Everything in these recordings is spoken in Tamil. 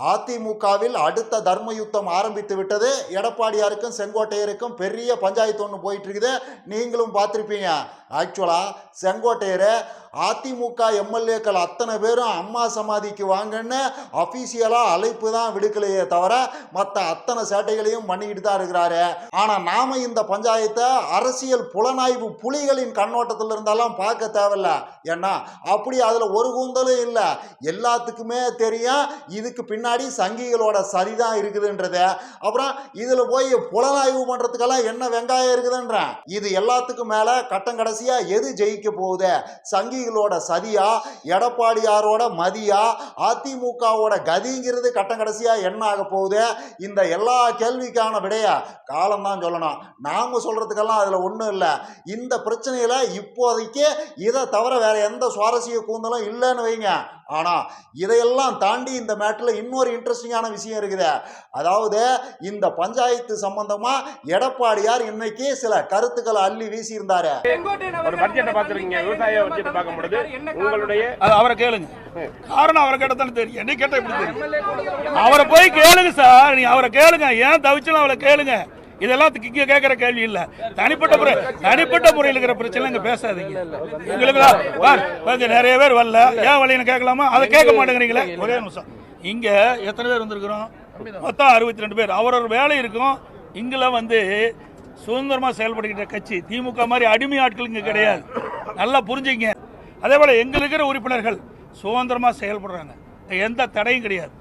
அதிமுகவில் அடுத்த தர்ம யுத்தம் ஆரம்பித்து விட்டது. எடப்பாடியாருக்கும் செங்கோட்டையருக்கும் பெரிய பஞ்சாயத்து ஒன்று போயிட்டு இருக்குது. நீங்களும் பார்த்துருப்பீங்க. ஆக்சுவலாக செங்கோட்டையர் அதிமுக எம்எல்ஏக்கள் அத்தனை பேரும் அம்மா சமாதிக்கு வாங்கன்னு அஃபீஷியலாக அழைப்பு தான் விடுக்கலையே தவிர மற்ற அத்தனை சேட்டைகளையும் பண்ணிக்கிட்டு தான் இருக்கிறாரு. ஆனால் நாம இந்த பஞ்சாயத்தை அரசியல் புலனாய்வு புலிகளின் கண்ணோட்டத்தில் இருந்தாலும் பார்க்க தேவையில்ல. ஏன்னா அப்படி அதில் ஒரு கூந்தலும் இல்லை. எல்லாத்துக்குமே தெரியும் இதுக்கு பின்னாடி சங்கிகளோட சரிதான் இருக்குதுன்றது. அப்புறம் இதில் போய் புலனாய்வு பண்ணுறதுக்கெல்லாம் என்ன வெங்காயம் இருக்குதுன்றேன். இது எல்லாத்துக்கும் மேலே கட்டம் கடைசியாக எது ஜெயிக்க போகுது? சங்கிகளோட சதியா எடப்பாடியாரோட மதியா அதிமுகவோட கதிங்கிறது கட்டம் கடைசியாக என்ன ஆக போகுது? இந்த எல்லா கேள்விக்கான விடைய? காலம்தான் சொல்லணும். நாம சொல்றதுக்கெல்லாம் அதில் ஒன்றும் இல்லை. இந்த பிரச்சனையில் இப்போதைக்கு இதை தவிர வேற எந்த சுவாரஸ்ய கூந்தலும் இல்லைன்னு வைங்க. ஆனால் இதையெல்லாம் தாண்டி இந்த மேட்டில் இன்னொரு இன்ட்ரெஸ்டிங்கான விஷயம் இருக்குது. அதாவது இந்த பஞ்சாயத்து சம்பந்தமாக எடப்பாடியார் இன்னைக்கு சில கருத்துக்களை அள்ளி வீசியிருந்தாரு. ஒரு பட்ஜெட்டை பார்த்துருக்கீங்க. விவசாய பட்ஜெட்டை பார்க்கும் பொழுது உங்களுடைய அவரை கேளுங்க. காரணம் அவரை கேட்டதானே தெரியும். என்னை கேட்ட எப்படி தெரியும்? அவரை போய் கேளுங்க சார். நீ அவரை கேளுங்க. ஏன் தவிச்சலும் அவரை கேளுங்க. இதெல்லாம் இங்க கேட்கிற கேள்வி இல்ல. தனிப்பட்ட முறை தனிப்பட்ட முறையில் இருக்கிற பிரச்சனை இங்க பேசாதீங்க. எங்களுக்கு பார், நிறைய பேர் வரல. ஏன் வழின்னு கேட்கலாமா? அதை கேட்க மாட்டேங்கிறீங்களே? ஒரே நிமிஷம். இங்க எத்தனை பேர் வந்திருக்கிறோம்? மொத்தம் அறுபத்தி ரெண்டு பேர் அவரோட வேலை இருக்கும். இங்கெல்லாம் வந்து சுதந்திரமா செயல்படுகின்ற கட்சி. திமுக மாதிரி அடிமை ஆட்கள் இங்க கிடையாது. நல்லா புரிஞ்சுங்க. அதே போல எங்களுக்கிற இருக்கிற உறுப்பினர்கள் சுதந்திரமா செயல்படுறாங்க. எந்த தடையும் கிடையாது.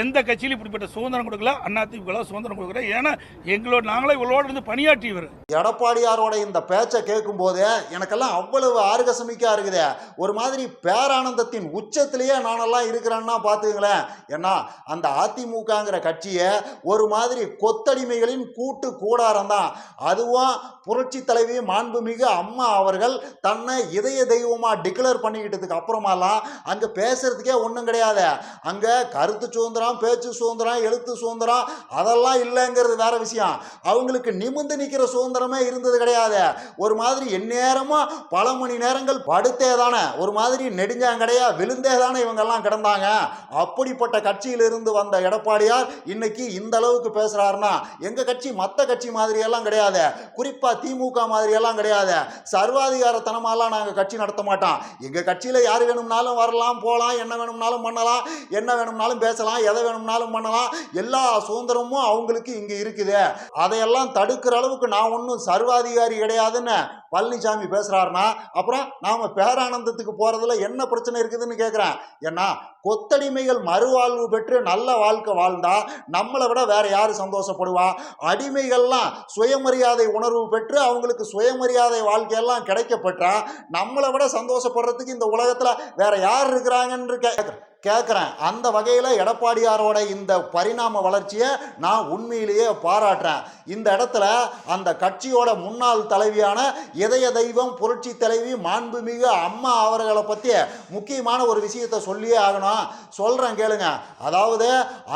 எந்த கட்சியிலும் இப்படிப்பட்ட சுதந்திரம் கொடுக்கல அதிமுக சுதந்திரம் கொடுக்கல. ஏன்னா எங்களோட நாங்களே இவளோட இருந்து பணியாற்றியவர் எடப்பாடியாரோட இந்த பேச்சை கேட்கும் போதே எனக்கெல்லாம் அவ்வளவு ஆர்கசமிக்கா இருக்குது. ஒரு மாதிரி பேரானந்தத்தின் உச்சத்திலேயே நானெல்லாம் இருக்கிறேன்னா பார்த்துங்களேன் ஏன்னா அந்த அதிமுகங்கிற கட்சியை ஒரு மாதிரி கொத்தடிமைகளின் கூட்டு கூடாரம் தான். அதுவும் புரட்சி தலைவி மாண்புமிகு அம்மா அவர்கள் தன்னை இதய தெய்வமாக டிக்ளேர் பண்ணிக்கிட்டதுக்கு அப்புறமாலாம் அங்கே பேசுறதுக்கே ஒன்றும் கிடையாது. அங்கே கருத்து சுதந்திரம் பேச்சு சுதந்திரம் எழுத்து சுதந்திரம் அதெல்லாம் இல்லைங்கிறது வேற விஷயம். அவங்களுக்கு நிமிந்து நிற்கிற சுதந்திரமே இருந்தது கிடையாது. ஒரு மாதிரி எந்நேரமும் பல மணி நேரங்கள் படுத்தே தானே ஒரு மாதிரி நெடுஞ்சாங்கடையா விழுந்தே தானே இவங்கெல்லாம் கிடந்தாங்க. அப்படிப்பட்ட கட்சியிலிருந்து வந்த எடப்பாடியார் இன்னைக்கு இந்த அளவுக்கு பேசுறாருன்னா எங்க கட்சி மற்ற கட்சி மாதிரியெல்லாம் கிடையாது. குறிப்பா திமுக மாதிரியெல்லாம் கிடையாது. சர்வாதிகாரத்தனமாலாம் நாங்கள் கட்சி நடத்த மாட்டோம். எங்கள் கட்சியில் யார் வேணும்னாலும் வரலாம் போகலாம் என்ன வேணும்னாலும் பண்ணலாம் என்ன வேணும்னாலும் பேசலாம் எதை வேணும்னாலும் பண்ணலாம். எல்லா சுதந்திரமும் அவங்களுக்கு இங்க இருக்குது. அதையெல்லாம் தடுக்கிற அளவுக்கு நான் ஒன்றும் சர்வாதிகாரி கிடையாதுன்னு பழனிசாமி பேசுகிறாருன்னா அப்புறம் நாம பேரானந்தத்துக்கு போறதுல என்ன பிரச்சனை இருக்குதுன்னு கேட்குறேன் ஏன்னா கொத்தடிமைகள் மறுவாழ்வு பெற்று நல்ல வாழ்க்கை வாழ்ந்தா நம்மளை விட வேற யாரு சந்தோஷப்படுவா? அடிமைகள்லாம் சுயமரியாதை உணர்வு பெற்று அவங்களுக்கு சுயமரியாதை வாழ்க்கையெல்லாம் கிடைக்கப்பட்டா நம்மளை விட சந்தோஷப்படுறதுக்கு இந்த உலகத்துல வேற யார் இருக்கிறாங்கன்னு கேட்குறேன் கேட்குறேன் அந்த வகையில் எடப்பாடியாரோட இந்த பரிணாம வளர்ச்சியை நான் உண்மையிலேயே பாராட்டுறேன். இந்த இடத்துல அந்த கட்சியோட முன்னாள் தலைவியான இதய தெய்வம் புரட்சி தலைவி மாண்புமிகு அம்மா அவர்களை பற்றி முக்கியமான ஒரு விஷயத்தை சொல்லியே ஆகணும். சொல்கிறேன் கேளுங்க. அதாவது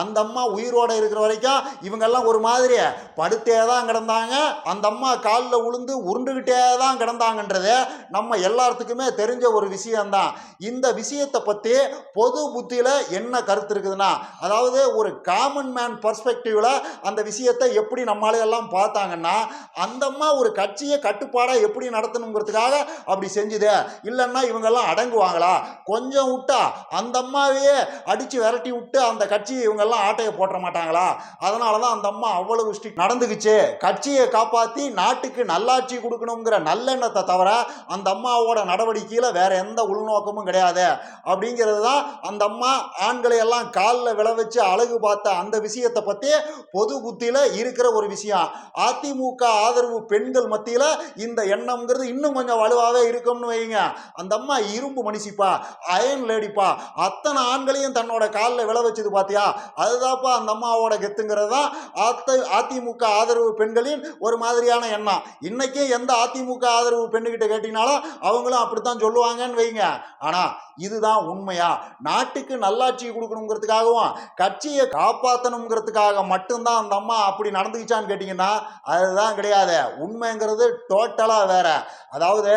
அந்த அம்மா உயிரோடு இருக்கிற வரைக்கும் இவங்கெல்லாம் ஒரு மாதிரி படுத்தே தான் கிடந்தாங்க. அந்த அம்மா காலில் உளுந்து உருண்டுகிட்டே தான் கிடந்தாங்கன்றது நம்ம எல்லாத்துக்குமே தெரிஞ்ச ஒரு விஷயம்தான். இந்த விஷயத்தை பற்றி பொது புத்தியில் என்ன கருத்து இருக்குதுன்னா அதாவது ஒரு காமன் மேன் பர்ஸ்பெக்டிவில் அந்த விஷயத்தை எப்படி நம்மளையெல்லாம் பார்த்தாங்கன்னா அந்த அம்மா ஒரு கட்சியை கட்டுப்பாடாக எப்படி நடத்தணுங்கிறதுக்காக அப்படி செஞ்சுது. இல்லைன்னா இவங்கெல்லாம் அடங்குவாங்களா? கொஞ்சம் விட்டா அந்த அம்மாவையே அடித்து விரட்டி விட்டு அந்த கட்சியை இவங்கெல்லாம் ஆட்டையை போட்ட மாட்டாங்களா? அதனால தான் அந்த அம்மா அவ்வளவு ஸ்ட்ரிக் நடந்துக்குச்சு. கட்சியை காப்பாற்றி நாட்டுக்கு நல்லாட்சி கொடுக்கணுங்கிற நல்லெண்ணத்தை தவிர அந்த அம்மாவோட நடவடிக்கையில் வேற எந்த உள்நோக்கமும் கிடையாது. அப்படிங்கிறது தான் அந்த அம்மா ஆண்களை எல்லாம் காலில் விளை வச்சு அழகு பார்த்த அந்த விஷயத்தை பற்றி பொது புத்தியில் இருக்கிற ஒரு விஷயம். அதிமுக ஆதரவு பெண்கள் மத்தியில் இந்த எண்ணம்ங்கிறது இன்னும் கொஞ்சம் வலுவாகவே இருக்கும்னு வைங்க அந்த அம்மா இரும்பு மனுஷிப்பா அயன் லேடிப்பா. அத்தனை ஆண்களையும் தன்னோட காலில் விளை வச்சது பார்த்தியா அதுதான்ப்பா அந்த அம்மாவோட கெத்துங்கிறது தான். அத்த அதிமுக ஆதரவு பெண்களின் ஒரு மாதிரியான எண்ணம். இன்றைக்கே எந்த அதிமுக ஆதரவு பெண்ணுகிட்ட கேட்டீங்கனாலும் அவங்களும் அப்படித்தான் சொல்லுவாங்கன்னு வைங்க ஆனால் இதுதான் உண்மையா? நாட்டு நாட்டுக்கு நல்லாட்சி கொடுக்கணுங்கிறதுக்காகவும் கட்சியை காப்பாற்றணுங்கிறதுக்காக மட்டும்தான் அந்த அம்மா அப்படி நடந்துக்கிச்சான்னு கேட்டிங்கன்னா அதுதான் கிடையாது. உண்மைங்கிறது டோட்டலாக வேற. அதாவது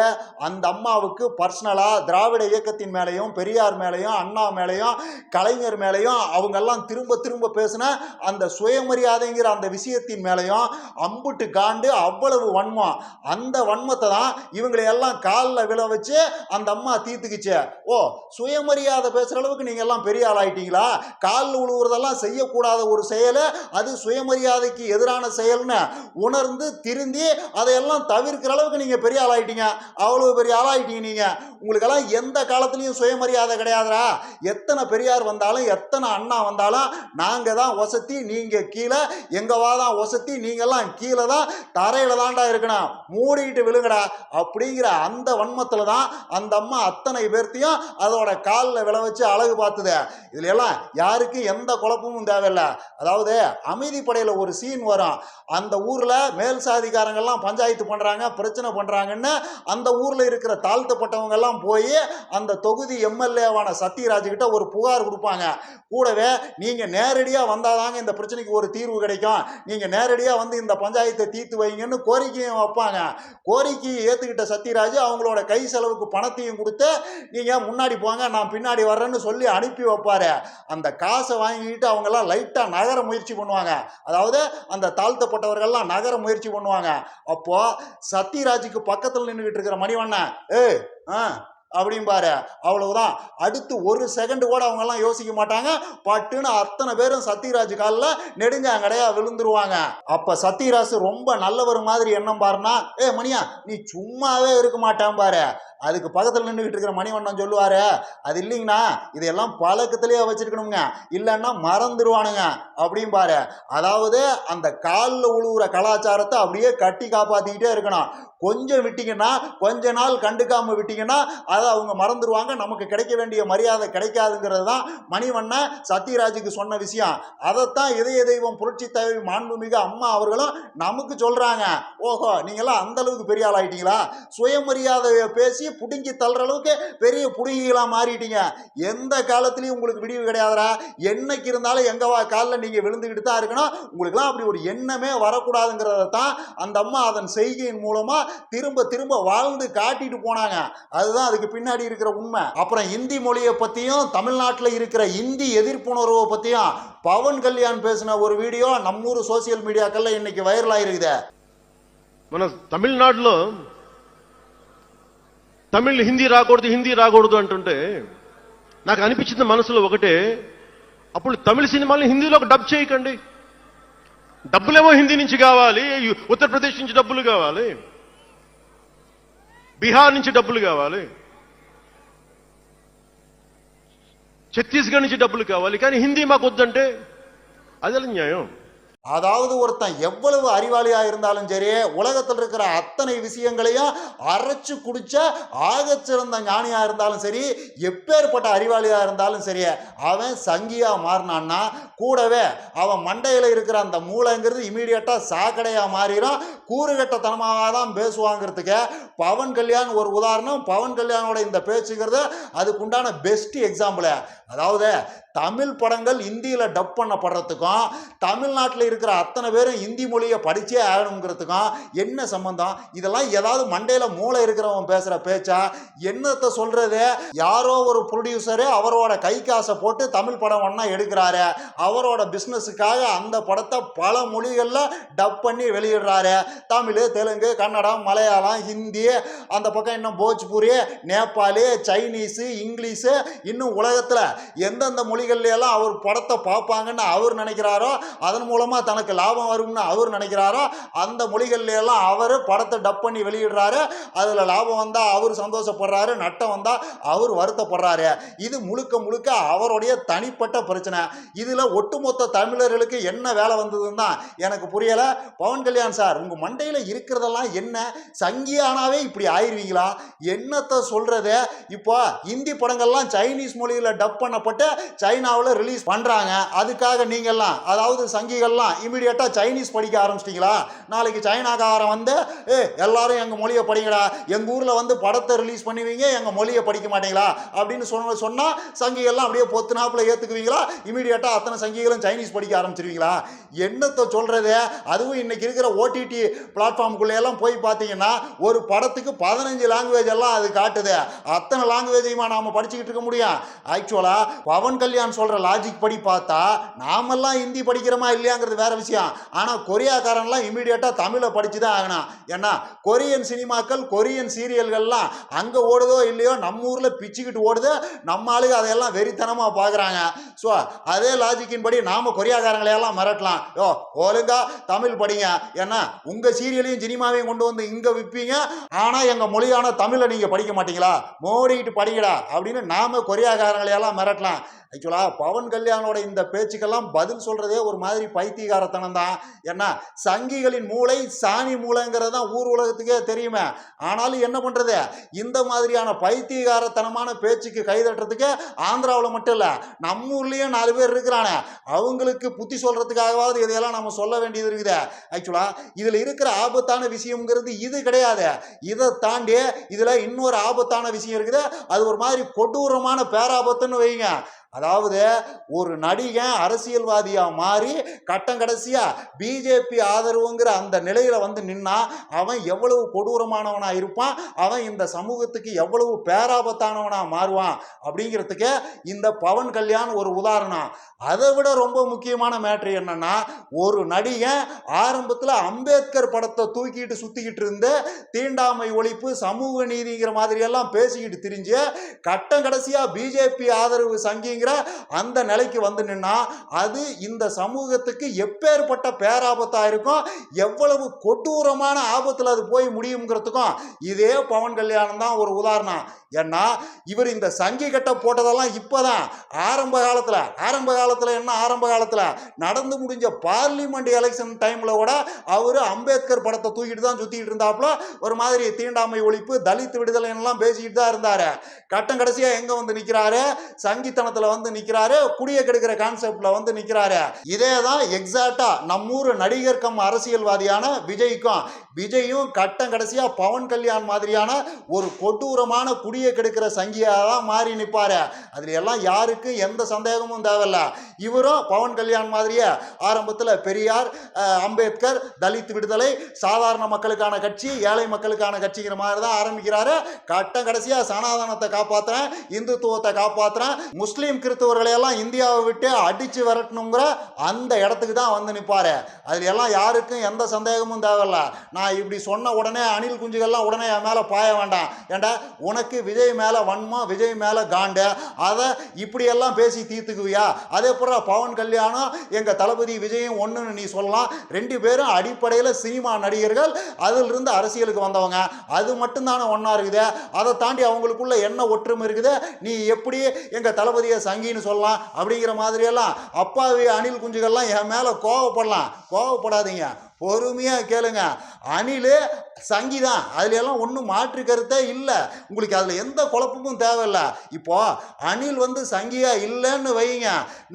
அந்த அம்மாவுக்கு பர்சனலாக திராவிட இயக்கத்தின் மேலேயும் பெரியார் மேலேயும் அண்ணா மேலேயும் கலைஞர் மேலேயும் அவங்கெல்லாம் திரும்ப திரும்ப பேசின அந்த சுயமரியாதைங்கிற அந்த விஷயத்தின் மேலேயும் அம்புட்டு காண்டு அவ்வளவு வன்மம். அந்த வன்மத்தை தான் இவங்களை எல்லாம் காலில் விழ வச்சு அந்த அம்மா தீர்த்துக்குச்சு. ஓ சுயமரியாதை பேசுகிற அளவுக்கு நீங்கள் எல்லாம் பெரிய ஆளாயிட்டீங்களா? காலில் உழுவுறதெல்லாம் செய்யக்கூடாத ஒரு செயலை அது சுயமரியாதைக்கு எதிரான செயல்னு உணர்ந்து திருந்தி அதையெல்லாம் தவிர்க்கிற அளவுக்கு நீங்கள் பெரிய ஆளாயிட்டீங்க. அவ்வளோ அவ்வளவு பெரிய ஆளாயிட்டீங்க நீங்கள் உங்களுக்கெல்லாம் எந்த காலத்துலேயும் சுயமரியாதை கிடையாதுரா எத்தனை பெரியார் வந்தாலும் எத்தனை அண்ணா வந்தாலும் நாங்கள் தான் ஒசத்தி நீங்கள் கீழே எங்கள் தான் ஒசத்தி நீங்கள்லாம் கீழே தான் தரையில் தாண்டா இருக்கணும். மூடிட்டு விழுங்கடா. அப்படிங்கிற அந்த வன்மத்தில் தான் அந்த அம்மா அத்தனை பேர்த்தையும் அதோட காலில் விளை வச்சு அழகு பார்த்துது. இதுல எல்லாம் யாருக்கும் எந்த குழப்பமும் தேவையில்லை. அதாவது அமைதிப்படையில் ஒரு சீன் வரும். அந்த ஊரில் மேல் சாதிக்காரங்கெல்லாம் பஞ்சாயத்து பண்ணுறாங்க பிரச்சனை பண்ணுறாங்கன்னு அந்த ஊரில் இருக்கிற தாழ்த்தப்பட்டவங்க எல்லாம் போய் அந்த தொகுதி எம்எல்ஏவான சத்யராஜ் கிட்ட ஒரு புகார் கொடுப்பாங்க. கூடவே நீங்கள் நேரடியாக வந்தாதாங்க இந்த பிரச்சனைக்கு ஒரு தீர்வு கிடைக்கும். நீங்கள் நேரடியாக வந்து இந்த பஞ்சாயத்தை தீர்த்து வைங்கன்னு கோரிக்கையும் வைப்பாங்க. கோரிக்கையை ஏற்றுக்கிட்ட சத்யராஜ் அவங்களோட கை செலவுக்கு பணத்தையும் கொடுத்து நீங்கள் முன்னாடி போங்க நான் பின்னாடி வர்றேன்னு சொல்லி அனுப்பி வைப்பாரு. அந்த காசை வாங்கிக்கிட்டு அவங்கெல்லாம் லைட்டாக நகர முயற்சி பண்ணுவாங்க. அதாவது அந்த தாழ்த்தப்பட்டவர்கள்லாம் நகர முயற்சி பண்ணுவாங்க. அப்போது சத்யராஜுக்கு பக்கத்தில் நின்றுக்கிட்டு இருக்கிற மணிவண்ணன் ஏ ஆ அப்படிம்பாரு அவ்வளவுதான். அடுத்து ஒரு செகண்ட் கூட அவங்கெல்லாம் யோசிக்க மாட்டாங்க. பட்டுன்னு அத்தனை பேரும் சத்யராஜ் காலில் நெடுஞ்சாங்கடையா விழுந்துருவாங்க. அப்ப சத்யராஜ் ரொம்ப நல்லவர் மாதிரி எண்ணம் பாருன்னா ஏ மணியா நீ சும்மாவே இருக்க மாட்டான் பாரு. அதுக்கு பக்கத்தில் நின்றுக்கிட்டு இருக்கிற மணிவண்ணன் சொல்லுவாரு அது இல்லைங்கண்ணா இதையெல்லாம் பழக்கத்திலேயே வச்சிருக்கணுங்க இல்லைன்னா மறந்துடுவானுங்க அப்படிம்பாரு அதாவது அந்த காலில் உழுவுற கலாச்சாரத்தை அப்படியே கட்டி காப்பாற்றிக்கிட்டே இருக்கணும். கொஞ்சம் விட்டீங்கன்னா கொஞ்ச நாள் கண்டுக்காம விட்டீங்கன்னா அதை அவங்க மறந்துடுவாங்க நமக்கு கிடைக்க வேண்டிய மரியாதை கிடைக்காதுங்கிறது தான் மணிவண்ணன் சத்யராஜுக்கு சொன்ன விஷயம். அதைத்தான் இதய தெய்வம் புரட்சி தலைவி மாண்புமிகு அம்மா அவர்களும் நமக்கு சொல்றாங்க. ஓஹோ நீங்களாம் அந்த அளவுக்கு பெரிய ஆள் ஆயிட்டீங்களா சுயமரியாதையை பேசி புடுங்கி தள்ளுற அளவுக்கு பெரிய புடுங்கிகளாக மாறிட்டீங்க. எந்த காலத்துலேயும் உங்களுக்கு விடிவு கிடையாதுடா. என்னைக்கு இருந்தாலும் எங்கவா காலில் நீங்கள் விழுந்துக்கிட்டு தான் இருக்கணும். உங்களுக்குலாம் அப்படி ஒரு எண்ணமே வரக்கூடாதுங்கிறத தான் அந்த அம்மா அதன் செய்கையின் மூலமாக திரும்ப திரும்ப வாழ்ந்து காட்டிட்டு போனாங்க அதுதான் அதுக்கு பின்னாடி இருக்கிற உண்மை அப்புறம் இந்தி மொழியை பத்தியும் தமிழ்நாட்டில் இருக்கிற இந்தி எதிர்ப்புணர்வை பத்தியும் பவன் கல்யாண் பேசின ஒரு வீடியோ நம்மூர் சோசியல் மீடியாக்கள்ல இன்னைக்கு வைரல் ஆயிருக்குது మన తమిళనాడులో తమిళ్ హిందీ రాకూడదు హిందీ రాకూడదు అంటుంటే నాకు అనిపించింది మనసులో ఒకటే అప్పుడు తమిళ సినిమాల్ని హిందీలోకి డబ్ చేయకండి డబ్బులేమో హిందీ నుంచి కావాలి ఉత్తరప్రదేశ్ నుంచి డబ్బులు కావాలి బీహార్ నుంచి డబ్బులు కావాలి. ఛత్తీస్గఢ్ నుంచి డబ్బులు కావాలి. కానీ హిందీ మాకు వద్దంటే అదే న్యాయం? அதாவது ஒருத்தன் எவ்வளவு அறிவாளியாக இருந்தாலும் சரி உலகத்தில் இருக்கிற அத்தனை விஷயங்களையும் அரைச்சு குடிச்ச ஆகச்சிறந்த ஞானியாக இருந்தாலும் சரி எப்பேற்பட்ட அறிவாளியாக இருந்தாலும் சரி அவன் சங்கியாக மாறினான்னா கூடவே அவன் மண்டையில் இருக்கிற அந்த மூளைங்கிறது இமீடியட்டாக சாக்கடையாக மாறிடும் கூறுகட்டத்தனமாக தான் பேசுவாங்கிறதுக்கு பவன் கல்யாண் ஒரு உதாரணம். பவன் கல்யாணோட இந்த பேச்சுங்கிறது அதுக்குண்டான பெஸ்ட் எக்ஸாம்பிள் அதாவது தமிழ் படங்கள் இந்தியில் டப் பண்ணப்படுறதுக்கும் தமிழ்நாட்டில் இருக்கிற அத்தனை பேரும் இந்தி மொழியை படித்தே ஆகணுங்கிறதுக்கும் என்ன சம்பந்தம்? இதெல்லாம் ஏதாவது மண்டையில் மூளை இருக்கிறவன் பேசுகிற பேச்சா? என்னத்தை சொல்கிறது யாரோ ஒரு ப்ரொடியூசரு அவரோட கை காசை போட்டு தமிழ் படம் ஒன்றா எடுக்கிறாரு. அவரோட பிஸ்னஸுக்காக அந்த படத்தை பல மொழிகளில் டப் பண்ணி வெளியிடுறாரு. தமிழ் தெலுங்கு கன்னடம் மலையாளம் ஹிந்தி அந்த பக்கம் இன்னும் போஜ்பூரி நேபாளி சைனீஸு இங்கிலீஷு இன்னும் உலகத்தில் எந்தெந்த மொழி எல்லாம் அவர் படத்தை பார்ப்பாங்கன்னு அவர் நினைக்கிறாரோ அதன் மூலமாக தனக்கு லாபம் வரும்னு அவர் நினைக்கிறாரோ அந்த மொழிகள்ல எல்லாம் அவர் படத்தை டப் பண்ணி வெளியிடுறாரு. அதில் லாபம் வந்தால் அவர் சந்தோஷப்படுறாரு நட்டம் வந்தால் அவர் வருத்தப்படுறாரு. இது முழுக்க முழுக்க அவருடைய தனிப்பட்ட பிரச்சனை. இதில் ஒட்டுமொத்த தமிழர்களுக்கு என்ன வேலை வந்ததுன்னு தான் எனக்கு புரியலை. பவன் கல்யாண் சார் உங்கள் மண்டையில் இருக்கிறதெல்லாம் என்ன? சங்கியானாவே இப்படி ஆயிடுவீங்களா என்னத்தை சொல்கிறது இப்போ இந்தி படங்கள்லாம் சைனீஸ் மொழியில் டப் பண்ணப்பட்டு சைனாவில் ரிலீஸ் பண்றாங்க. அதுக்காக நீங்கள்லாம் அதாவது சங்கிகள்லாம் இமீடியட்டாக சைனீஸ் படிக்க ஆரம்பிச்சிட்டீங்களா? நாளைக்கு சைனாக்காரன் வந்து ஏ எல்லாரும் எங்க மொழியை படிங்கடா. எங்க ஊர்ல வந்து படத்தை ரிலீஸ் பண்ணுவீங்க எங்கள் மொழியை படிக்க மாட்டீங்களா? அப்படின்னு சொன்ன சொன்னால் சங்கிகள்லாம் அப்படியே பொத்துனாப்புல ஏத்துக்குவீங்களா? இமீடியட்டாக அத்தனை சங்கிகளும் சைனீஸ் படிக்க ஆரம்பிச்சிருவீங்களா? என்னத்தை சொல்றது? அதுவும் இன்னைக்கு இருக்கிற ஓடிடி பிளாட்ஃபார்முக்குள்ளேயெல்லாம் போய் பார்த்தீங்கன்னா ஒரு படத்துக்கு பதினஞ்சு லாங்குவேஜ் எல்லாம் அது காட்டுது. அத்தனை லாங்குவேஜையுமா நாம படிச்சுக்கிட்டு இருக்க முடியும்? ஆக்சுவலா பவன் கல்யாண் சொல்கிற லாஜிக் படி பார்த்தா நாமெல்லாம் ஹிந்தி படிக்கிறோமா இல்லையாங்கிறது வேற விஷயம். ஆனால் கொரியாக்காரன்லாம் இமீடியட்டாக தமிழை படித்து தான் ஆகணும். ஏன்னா கொரியன் சினிமாக்கள் கொரியன் சீரியல்கள்லாம் அங்கே ஓடுதோ இல்லையோ நம்ம ஊரில் பிச்சுக்கிட்டு ஓடுது. நம்ம ஆளுங்க அதையெல்லாம் வெறித்தனமாக பார்க்குறாங்க ஸோ அதே லாஜிக்கின் படி நாம கொரியாக்காரங்களையெல்லாம் மிரட்டலாம். யோ ஒழுங்கா தமிழ் படிங்க. ஏன்னா உங்க சீரியலையும் சினிமாவையும் கொண்டு வந்து இங்க விற்பீங்க ஆனா எங்க மொழியான தமிழை நீங்க படிக்க மாட்டீங்களா? மோடிக்கிட்டு படிக்கடா அப்படின்னு நாம கொரியாக்காரங்களையெல்லாம் மிரட்டலாம். ஆக்சுவலா பவன் கல்யாணோட இந்த பேச்சுக்கெல்லாம் பதில் சொல்கிறதே ஒரு மாதிரி பைத்தியகாரத்தனம் தான். ஏன்னா சங்கிகளின் மூளை சாணி மூளைங்கிறது தான் ஊர் உலகத்துக்கே தெரியுமே. ஆனாலும் என்ன பண்ணுறது இந்த மாதிரியான பைத்தியகாரத்தனமான பேச்சுக்கு கைதட்டுறதுக்கு ஆந்திராவில் மட்டும் இல்லை நம்ம ஊர்லயும் நாலு பேர் இருக்கிறானே. அவங்களுக்கு புத்தி சொல்றதுக்காகவாவது இதையெல்லாம் நம்ம சொல்ல வேண்டியது இருக்குது. ஆக்சுவலா இதுல இருக்கிற ஆபத்தான விஷயம்ங்கிறது இது கிடையாது. இதை தாண்டி இதுல இன்னொரு ஆபத்தான விஷயம் இருக்குது. அது ஒரு மாதிரி கொடூரமான பேராபத்துன்னு வைங்க. அதாவது ஒரு நடிகன் அரசியல்வாதியாக மாறி கட்டம் கடைசியாக பிஜேபி ஆதரவுங்கிற அந்த நிலையில் வந்து நின்னா அவன் எவ்வளவு கொடூரமானவனாக இருப்பான்? அவன் இந்த சமூகத்துக்கு எவ்வளவு பேராபத்தானவனாக மாறுவான்? அப்படிங்கிறதுக்கு இந்த பவன் கல்யாண் ஒரு உதாரணம். அதை விட ரொம்ப முக்கியமான மேட்ரு என்னன்னா ஒரு நடிகன் ஆரம்பத்தில் அம்பேத்கர் படத்தை தூக்கிட்டு சுற்றிக்கிட்டு இருந்து தீண்டாமை ஒழிப்பு சமூக நீதிங்கிற மாதிரியெல்லாம் பேசிக்கிட்டு திரிஞ்சு கட்டம் கடைசியாக பிஜேபி ஆதரவு அப்படிங்கிற அந்த நிலைக்கு வந்து நின்னா அது இந்த சமூகத்துக்கு எப்பேற்பட்ட பேராபத்தா இருக்கும்? எவ்வளவு கொடூரமான ஆபத்தில் அது போய் முடியுங்கிறதுக்கும் இதே பவன் கல்யாணம் தான் ஒரு உதாரணம். ஏன்னா இவர் இந்த சங்கி கட்ட போட்டதெல்லாம் இப்போதான். ஆரம்ப காலத்தில் ஆரம்ப காலத்தில் என்ன ஆரம்ப காலத்தில்? நடந்து முடிஞ்ச பார்லிமெண்ட் எலெக்ஷன் டைமில் கூட அவர் அம்பேத்கர் படத்தை தூக்கிட்டு தான் சுற்றிக்கிட்டு இருந்தாப்புல ஒரு மாதிரி தீண்டாமை ஒழிப்பு தலித் விடுதலை எல்லாம் பேசிக்கிட்டு தான் இருந்தார். கட்டம் கடைசியாக எங்கே வந்து நிற்கிறாரு சங்கித்தனத்தில் வந்து நிற்கிறாரு குடிய கெடுக்கிற கான்செப்டில் வந்து நிற்கிறாரு இதே தான் எக்ஸாக்டா நம்மூர் நடிகர் கம் அரசியல்வாதியான விஜய்க்கும் விஜயும் கட்டம் கடைசியாக பவன் கல்யாண் மாதிரியான ஒரு கொடூரமான குடிய கெடுக்கிற சங்கியாக தான் மாறி நிற்பார் அதில் எல்லாம் யாருக்கும் எந்த சந்தேகமும் தேவையில்ல. இவரும் பவன் கல்யாண் மாதிரியே ஆரம்பத்தில் பெரியார் அம்பேத்கர் தலித் விடுதலை சாதாரண மக்களுக்கான கட்சி ஏழை மக்களுக்கான கட்சிங்கிற மாதிரி தான் ஆரம்பிக்கிறாரு. கட்டம் கடைசியாக சனாதனத்தை காப்பாற்றுறேன் இந்துத்துவத்தை காப்பாற்றுறேன் முஸ்லீம் கிறிஸ்தவர்களை எல்லாம் இந்தியாவை விட்டு அடித்து விரட்டணுங்கிற அந்த இடத்துக்கு தான் வந்து நிற்பாரு அதில் எல்லாம் யாருக்கும் எந்த சந்தேகமும் தேவையில்ல. நான் இப்படி சொன்ன உடனே அணில் குஞ்சுகள்லாம் உடனே என் மேலே பாய வேண்டாம். ஏண்டா உனக்கு விஜய் மேலே வன்மம் விஜய் மேலே காண்டு. அதை இப்படியெல்லாம் பேசி தீர்த்துக்குவியா? அதே போல் பவன் கல்யாணம் எங்கள் தளபதி விஜயும் ஒன்றுன்னு நீ சொல்லலாம். ரெண்டு பேரும் அடிப்படையில் சினிமா நடிகர்கள் அதிலிருந்து அரசியலுக்கு வந்தவங்க. அது மட்டும்தானே ஒன்றா இருக்குது. அதை தாண்டி அவங்களுக்குள்ள என்ன ஒற்றுமை இருக்குது? நீ எப்படி எங்கள் தளபதியை சங்கின்னு சொல்லலாம் அப்படிங்கிற மாதிரியெல்லாம் அப்பாவி அணில் குஞ்சுகள்லாம் என் மேலே கோவப்படலாம். கோவப்படாதீங்க. பொறுமையாக கேளுங்க. அணில் சங்கி தான் அதுல எல்லாம் ஒன்றும் மாற்று கருத்தே இல்லை. உங்களுக்கு அதில் எந்த குழப்பமும் தேவையில்லை. இப்போ அணில் வந்து சங்கியா இல்லைன்னு வைங்க.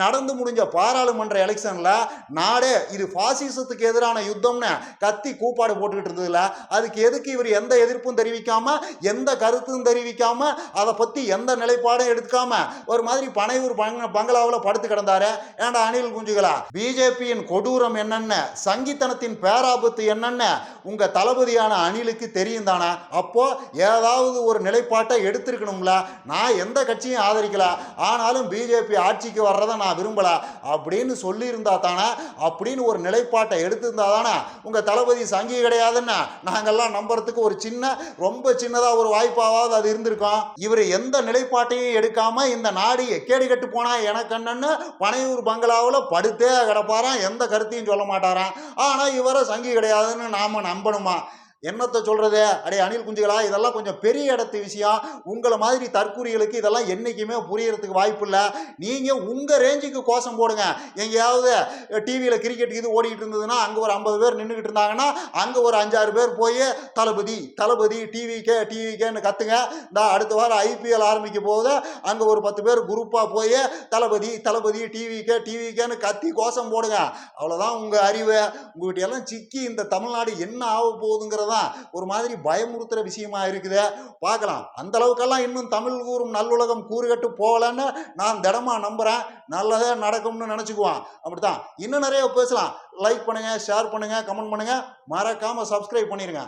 நடந்து முடிஞ்ச பாராளுமன்ற எலெக்ஷனில் நாடே இது பாசிசத்துக்கு எதிரான யுத்தம்னு கத்தி கூப்பாடு போட்டுக்கிட்டு இருந்ததுல. அதுக்கு எதுக்கு இவர் எந்த எதிர்ப்பும் தெரிவிக்காம எந்த கருத்தும் தெரிவிக்காம அதை பற்றி எந்த நிலைப்பாடும் எடுக்காம ஒரு மாதிரி பனையூர் பங்க பங்களாவில் படுத்து கிடந்தாரு. ஏன்டா அணில் குஞ்சுகளா? பிஜேபியின் கொடூரம் என்னென்ன சங்கித்தனத்தின் பேராபத்து என்னென்ன? உங்கள் தளபதியான அணிலுக்கு தெரியும் தானே? அப்போது ஏதாவது ஒரு நிலைப்பாட்டை எடுத்திருக்கணும்ல? நான் எந்த கட்சியும் ஆதரிக்கல. ஆனாலும் பிஜேபி ஆட்சிக்கு வர்றதை நான் விரும்பல. அப்படின்னு சொல்லியிருந்தா தானே? அப்படின்னு ஒரு நிலைப்பாட்டை எடுத்திருந்தா தானே? உங்கள் தளபதி சங்கி கிடையாதுன்னு நாங்கெல்லாம் நம்புறதுக்கு ஒரு சின்ன ரொம்ப சின்னதாக ஒரு வாய்ப்பாவது அது இருந்திருக்கும் இவர் எந்த நிலைப்பாட்டையும் எடுக்காமல் இந்த நாடு எக்கேடு கட்டு போனால் எனக்கு என்னன்னு பனையூர் பங்களாவில் படுத்தே கிடப்பாராம். எந்த கருத்தையும் சொல்ல மாட்டாராம். ஆனால் இவரை சங்கி கிடையாதுன்னு நாம நம்பணுமா? என்னத்தை சொல்கிறது அடே அணில் குஞ்சுகளா இதெல்லாம் கொஞ்சம் பெரிய இடத்து விஷயம். உங்களை மாதிரி தற்கூரிகளுக்கு இதெல்லாம் என்றைக்குமே புரியறதுக்கு வாய்ப்பு இல்லை. நீங்க உங்க ரேஞ்சுக்கு கோஷம் போடுங்க. எங்கேயாவது டிவியில் கிரிக்கெட் இது ஓடிக்கிட்டு இருந்ததுன்னா அங்கே ஒரு ஐம்பது பேர் நின்றுக்கிட்டு இருந்தாங்கன்னா அங்கே ஒரு அஞ்சாறு பேர் போய் தளபதி தளபதி டிவிக்கே டிவிக்கேன்னு கத்துங்க. இந்த அடுத்த வாரம் ஐபிஎல் ஆரம்பிக்க போது அங்கே ஒரு பத்து பேர் குரூப்பாக போய் தளபதி தளபதி டிவிக்கே டிவிக்கேன்னு கத்தி கோஷம் போடுங்க. அவ்வளோதான் உங்கள் அறிவு. உங்ககிட்ட எல்லாம் சிக்கி இந்த தமிழ்நாடு என்ன ஆக தான் ஒரு மாதிரி பயமுறுத்துகிற விஷயமா இருக்குது. பார்க்கலாம். அந்த அளவுக்கெல்லாம் இன்னும் தமிழ் கூறும் நல்லுலகம் கூறுகட்டு போகலன்னு நான் திடமா நம்புகிறேன் நல்லதாக நடக்கும்னு நினச்சிக்குவான். அப்படித்தான். இன்னும் நிறைய பேசலாம். லைக் பண்ணுங்கள் ஷேர் பண்ணுங்கள் கமெண்ட் பண்ணுங்கள் மறக்காமல் சப்ஸ்கிரைப் பண்ணிடுங்க